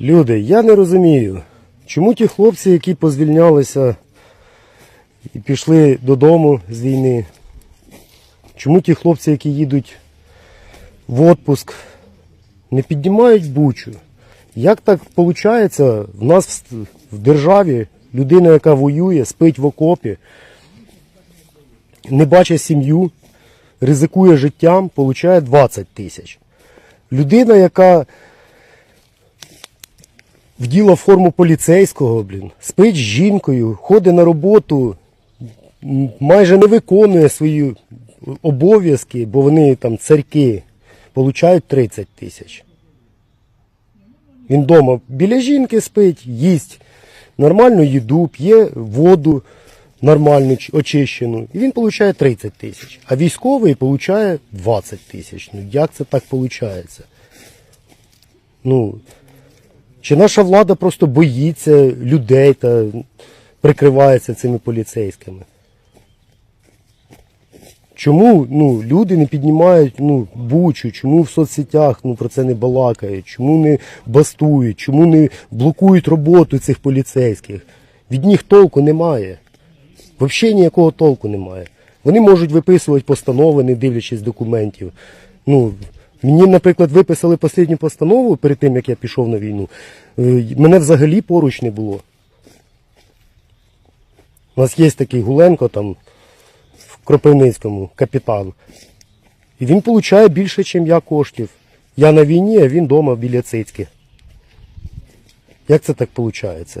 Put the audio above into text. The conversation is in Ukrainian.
Люди, я не розумію, чому ті хлопці, які позвільнялися і пішли додому з війни, чому ті хлопці, які їдуть в отпуск, не піднімають бучу? Як так виходить, в нас в, державі людина, яка воює, спить в окопі, не бачить сім'ю, ризикує життям, отримує 20 тисяч. Людина, яка вділа форму поліцейського, блін, спить з жінкою, ходить на роботу, майже не виконує свої обов'язки, бо вони там царьки, получають 30 тисяч. Він вдома біля жінки спить, їсть нормальну їду, п'є воду нормальну очищену. І він отримує 30 тисяч. А військовий отримує 20 тисяч. Ну як це так виходить? Ну, чи наша влада просто боїться людей та прикривається цими поліцейськими? Чому ну, люди не піднімають ну, бучу, чому в соцсетях ну, про це не балакають, чому не бастують, чому не блокують роботу цих поліцейських? Від них толку немає. Взагалі ніякого толку немає. Вони можуть виписувати постанови, не дивлячись документів. Ну, мені, наприклад, виписали останню постанову перед тим, як я пішов на війну. Е, Мене взагалі поруч не було. У нас є такий Гуленко там в Кропивницькому капітан. І він отримує більше, ніж я коштів. Я на війні, а він вдома біля цицьки. Як це так виходить?